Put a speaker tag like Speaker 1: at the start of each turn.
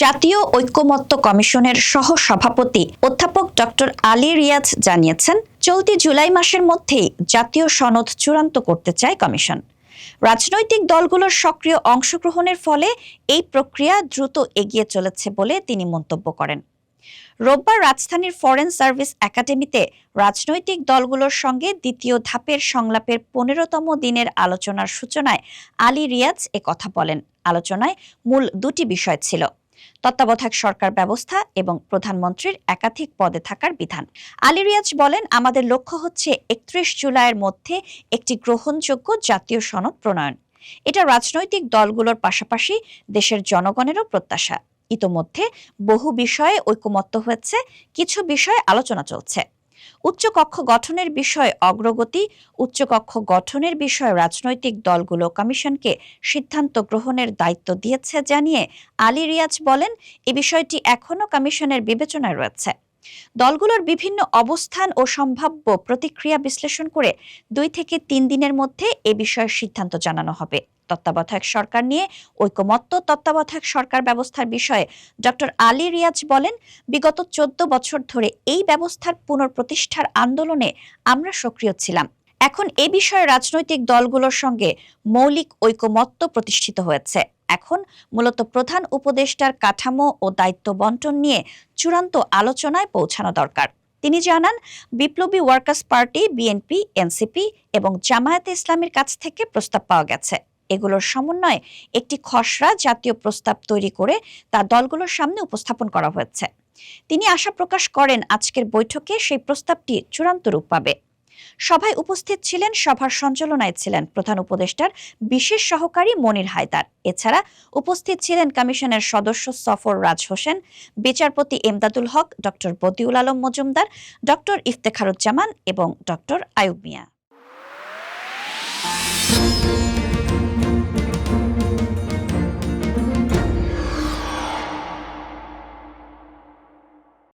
Speaker 1: জাতীয় ঐক্যমত্য কমিশনের সহ সভাপতি অধ্যাপক ডক্টর আলী রিয়াজ জানিয়েছেন, চলতি জুলাই মাসের মধ্যেই জাতীয় সনদ চূড়ান্ত করতে চায় কমিশন। রাজনৈতিক দলগুলোর সক্রিয় অংশগ্রহণের ফলে এই প্রক্রিয়া দ্রুত এগিয়ে চলেছে বলে তিনি মন্তব্য করেন। রোববার রাজধানীর ফরেন সার্ভিস একাডেমিতে রাজনৈতিক দলগুলোর সঙ্গে দ্বিতীয় ধাপের সংলাপের পনেরোতম দিনের আলোচনার সূচনায় আলী রিয়াজ কথা বলেন। আলোচনায় মূল দুটি বিষয় ছিল। তত্ত্বাবধায়ক সরকার ব্যবস্থা এবং প্রধানমন্ত্রীর একাধিক পদে থাকার বিধান। আলী রিয়াজ বলেন, আমাদের লক্ষ্য হচ্ছে একত্রিশ জুলাইয়ের মধ্যে একটি গ্রহণযোগ্য জাতীয় সনদ প্রণয়ন। এটা রাজনৈতিক দলগুলোর পাশাপাশি দেশের জনগণেরও প্রত্যাশা। ইতোমধ্যে বহু বিষয়ে ঐকমত্য হয়েছে, কিছু বিষয়ে আলোচনা চলছে। উচ্চকক্ষ গঠনের বিষয়ে অগ্রগতি, উচ্চকক্ষ গঠনের বিষয়ে রাজনৈতিক দলগুলো কমিশনকে সিদ্ধান্ত গ্রহণের দায়িত্ব দিয়েছে জানিয়ে আলী রিয়াজ বলেন, এ বিষয়টি এখনও কমিশনের বিবেচনায় রয়েছে। দলগুলোর বিভিন্ন অবস্থান ও সম্ভাব্য প্রতিক্রিয়া বিশ্লেষণ করে দুই থেকে তিন দিনের মধ্যে এ বিষয়ে সিদ্ধান্ত জানানো হবে। তত্ত্বাবধায়ক সরকার নিয়ে ঐকমত্য তত্ত্বাবধায়ক সরকার ব্যবস্থার বিষয়ে ডক্টর আলী রিয়াজ বলেন, বিগত চোদ্দ বছর ধরে এই ব্যবস্থার পুনঃপ্রতিষ্ঠার আন্দোলনে আমরা সক্রিয় ছিলাম। এখন এ বিষয়ে রাজনৈতিক দলগুলোর সঙ্গে মৌলিক ঐকমত্য প্রতিষ্ঠিত হয়েছে। এখন মূলত প্রধান উপদেষ্টার কাঠামো ও দায়িত্ব বন্টন নিয়ে চূড়ান্ত আলোচনায় পৌঁছানো দরকার। তিনি জানান, বিপ্লবী ওয়ার্কার্স পার্টি, বিএনপি, এনসিপি এবং জামায়াতে ইসলামের কাছ থেকে প্রস্তাব পাওয়া গেছে। এগুলোর সমন্বয়ে একটি খসড়া জাতীয় প্রস্তাব তৈরি করে তা দলগুলোর সামনে উপস্থাপন করা হয়েছে। তিনি আশা প্রকাশ করেন, আজকের বৈঠকে সেই প্রস্তাবটি চূড়ান্ত রূপ পাবে। সভায় উপস্থিত ছিলেন সভার সঞ্চালনায় ছিলেন প্রধান উপদেষ্টার বিশেষ সহকারী মনির হায়দার। এছাড়া উপস্থিত ছিলেন কমিশনের সদস্য সফর রাজ হোসেন, বিচারপতি এমদাদুল হক, ডক্টর বদিউল আলম মজুমদার, ডক্টর ইফতেখারুজ্জামান এবং ডক্টর আয়ুব মিয়া।